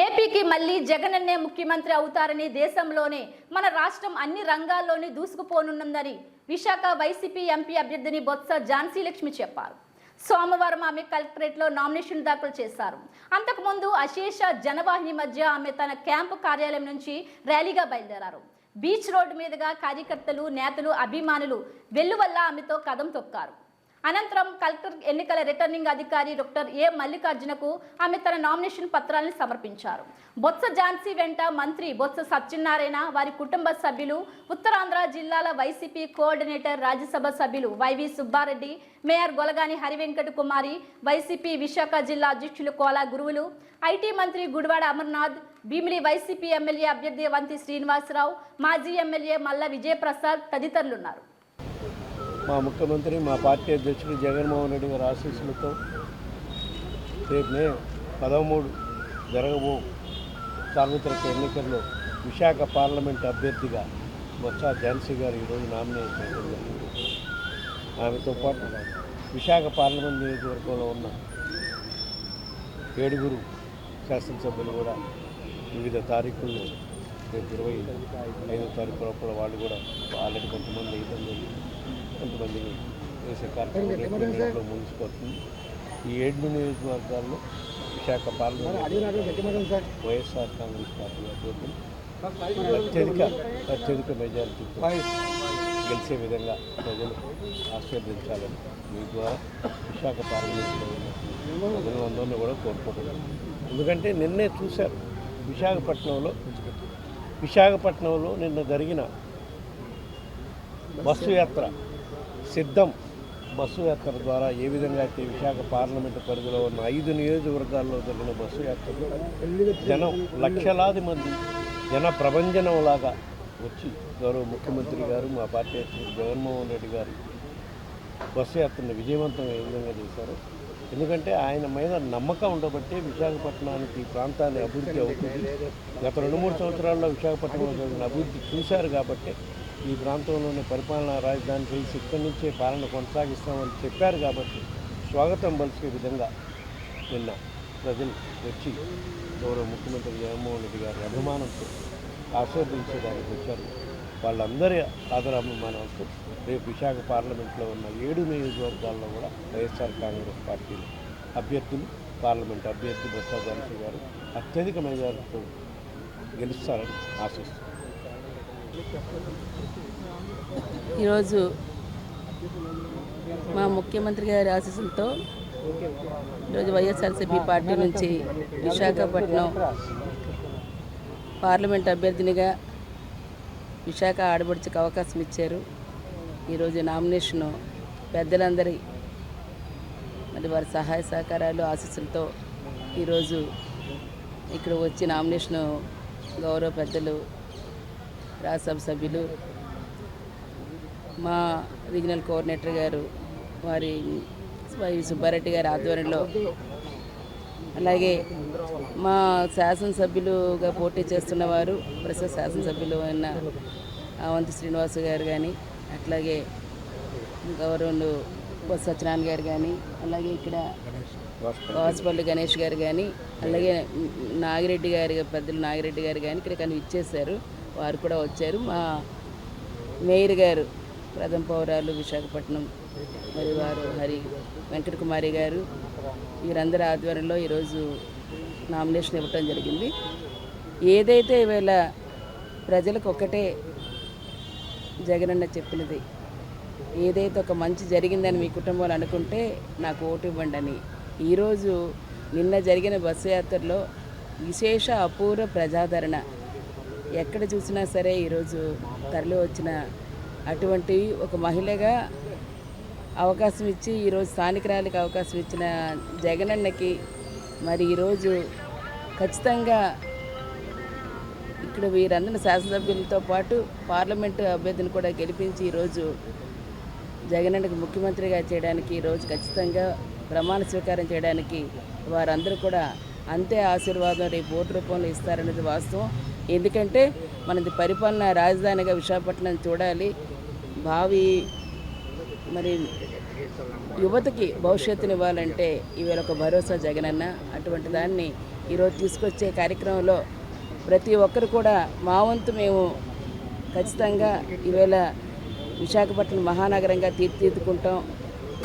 ఏపీకి మళ్ళీ జగనన్నే ముఖ్యమంత్రి అవుతారని దేశంలోనే మన రాష్ట్రం అన్ని రంగాల్లోనే దూసుకుపోనున్నదని విశాఖ వైసీపీ ఎంపీ అభ్యర్థిని బొత్స ఝాన్సీ లక్ష్మి చెప్పారు. సోమవారం ఆమె కలెక్టరేట్లో నామినేషన్ దాఖలు చేశారు. అంతకుముందు అశేష జనవాహిని మధ్య ఆమె తన క్యాంపు కార్యాలయం నుంచి ర్యాలీగా బయలుదేరారు. బీచ్ రోడ్డు మీదుగా కార్యకర్తలు నేతలు అభిమానులు వెల్లువల్ల ఆమెతో కదం తొక్కారు. అనంతరం కలెక్టర్ ఎన్నికల రిటర్నింగ్ అధికారి డాక్టర్ ఏ మల్లికార్జునకు ఆమె తన నామినేషన్ పత్రాలను సమర్పించారు. బొత్స ఝాన్సీ వెంట మంత్రి బొత్స సత్యనారాయణ వారి కుటుంబ సభ్యులు ఉత్తరాంధ్ర జిల్లాల వైసీపీ కోఆర్డినేటర్ రాజ్యసభ సభ్యులు YV Subba Reddy mayor Golagani Hari Venkata Kumari YCP Visakha జిల్లా అధ్యక్షులు కోలా గురువులు ఐటీ మంత్రి గుడివాడ అమర్నాథ్ భీమిలి వైసీపీ ఎమ్మెల్యే అభ్యర్థి వంతి శ్రీనివాసరావు మాజీ ఎమ్మెల్యే మల్ల విజయప్రసాద్ తదితరులున్నారు. మా ముఖ్యమంత్రి మా పార్టీ అధ్యక్షుడు జగన్మోహన్ రెడ్డి గారి ఆశీస్సులతో రేపు మే పదమూడు జరగబో సార్వత్రిక ఎన్నికల్లో విశాఖ పార్లమెంట్ అభ్యర్థిగా బొత్స ఝాన్సీ గారు ఈరోజు నామినేట్ చేయడం జరిగింది. ఆమెతో పాటు విశాఖ పార్లమెంట్ నియోజకవర్గంలో ఉన్న ఏడుగురు శాసనసభ్యులు కూడా వివిధ తారీఖుల్లో రేపు ఇరవై ఐదో తారీఖు లోపల వాళ్ళు కూడా ఆల్రెడీ కొంతమంది వేయడం జరిగింది. కొంతమందిని వేసే కార్యక్రమం ముగిసిపోతుంది ఈ ఏడు నియోజకవర్గాల్లో Visakha parliament YSR Congress party అభ్యర్థులు. అత్యధిక అత్యధిక మెజారిటీతో గెలిచే విధంగా ప్రజలు ఆశీర్వదించాలని మీ ద్వారా విశాఖ ప్రజలందరినీ కూడా కోరుకుంటున్నాను ఎందుకంటే నిన్నే చూశారు విశాఖపట్నంలో విశాఖపట్నంలో నిన్న జరిగిన బస్సు యాత్ర. సిద్ధం బస్సు యాత్ర ద్వారా ఏ విధంగా అయితే విశాఖ పార్లమెంటు పరిధిలో ఉన్న ఐదు నియోజకవర్గాల్లో జరిగిన బస్సు యాత్రలో జనం లక్షలాది మంది జన ప్రభంజనంలాగా వచ్చి గౌరవ ముఖ్యమంత్రి గారు మా పార్టీ అధ్యక్షుడు జగన్మోహన్ రెడ్డి గారు బస్సు యాత్రను విజయవంతం ఏ విధంగా చేశారు. ఎందుకంటే ఆయన మీద నమ్మకం ఉండబట్టి విశాఖపట్నానికి ఈ ప్రాంతాన్ని అభివృద్ధి అవుతుంది. గత రెండు మూడు సంవత్సరాల్లో విశాఖపట్నంలో జరిగిన అభివృద్ధి చూశారు కాబట్టి ఈ ప్రాంతంలోని పరిపాలనా రాజధాని చేసి ఇక్కడి నుంచే పాలన కొనసాగిస్తామని చెప్పారు కాబట్టి స్వాగతం పలిచే విధంగా నిన్న ప్రజలు వచ్చి గౌరవ ముఖ్యమంత్రి జగన్మోహన్ రెడ్డి గారి అభిమానంతో ఆశీర్వదించడానికి వచ్చారు. వాళ్ళందరి ఆదరాభిమానాలతో రేపు విశాఖ పార్లమెంట్లో ఉన్న ఏడు నియోజకవర్గాల్లో కూడా వైఎస్ఆర్ కాంగ్రెస్ పార్టీ అభ్యర్థులు పార్లమెంట్ అభ్యర్థి బొత్స గారు అత్యధిక మెజారిటీతో గెలుస్తారని ఆశిస్తున్నారు ఈరోజు మా ముఖ్యమంత్రి గారి ఆశీస్సులతో ఈరోజు వైఎస్ఆర్సీపీ పార్టీ నుంచి విశాఖపట్నం పార్లమెంట్ అభ్యర్థినిగా విశాఖ ఆడబడుచుకు అవకాశం ఇచ్చారు. ఈరోజు నామినేషను పెద్దలందరి మరి వారి సహాయ సహకారాలు ఆశీస్సులతో ఈరోజు ఇక్కడ వచ్చి నామినేషను గౌరవ పెద్దలు రాజ్యసభ సభ్యులు మా రీజనల్ కోఆర్డినేటర్ గారు వారి వై సుబ్బారెడ్డి గారి ఆధ్వర్యంలో అలాగే మా శాసనసభ్యులుగా పోటీ చేస్తున్న వారు ప్రస్తుత శాసనసభ్యులు అయిన అవంతి శ్రీనివాస్ గారు కానీ అట్లాగే గౌరవులు బొత్స సత్యనారాయణ గారు కానీ అలాగే ఇక్కడ వాసుపల్లి గణేష్ గారు కానీ అలాగే నాగిరెడ్డి గారి పెద్దలు నాగిరెడ్డి గారు కానీ ఇక్కడ కానీ ఇచ్చేశారు. వారు కూడా వచ్చారు. మా మేయర్ గారు ప్రథమ పౌరాలు విశాఖపట్నం మరి వారు హరి వెంకట కుమారి గారు వీరందరి ఆధ్వర్యంలో ఈరోజు నామినేషన్ ఇవ్వటం జరిగింది. ఏదైతే ఇవాళ ప్రజలకు ఒకటే జగనన్న చెప్పినది ఏదైతే ఒక మంచి జరిగిందని మీ కుటుంబాలు అనుకుంటే నాకు ఓటు ఇవ్వండి అని. ఈరోజు నిన్న జరిగిన బస్సు యాత్రలో విశేష అపూర్వ ప్రజాదరణ ఎక్కడ చూసినా సరే ఈరోజు తరలి వచ్చిన అటువంటి ఒక మహిళగా అవకాశం ఇచ్చి ఈరోజు స్థానికురాలికి అవకాశం ఇచ్చిన జగనన్నకి మరి ఈరోజు ఖచ్చితంగా ఇక్కడ వీరందరిని శాసనసభ్యులతో పాటు పార్లమెంటు అభ్యర్థిని కూడా గెలిపించి ఈరోజు జగనన్నకు ముఖ్యమంత్రిగా చేయడానికి ఈరోజు ఖచ్చితంగా ప్రమాణ స్వీకారం చేయడానికి వారందరూ కూడా అంతే ఆశీర్వాదం రేపు ఓటు రూపంలో ఇస్తారనేది వాస్తవం. ఎందుకంటే మనది పరిపాలన రాజధానిగా విశాఖపట్నం చూడాలి. భావి మరి యువతకి భవిష్యత్తుని ఇవ్వాలంటే ఇవాళ ఒక భరోసా జగనన్న అటువంటి దాన్ని ఈరోజు తీసుకొచ్చే కార్యక్రమంలో ప్రతి ఒక్కరు కూడా మా వంతు మేము ఖచ్చితంగా ఈవేళ విశాఖపట్నం మహానగరంగా తీర్చిదిద్దుకుంటాం.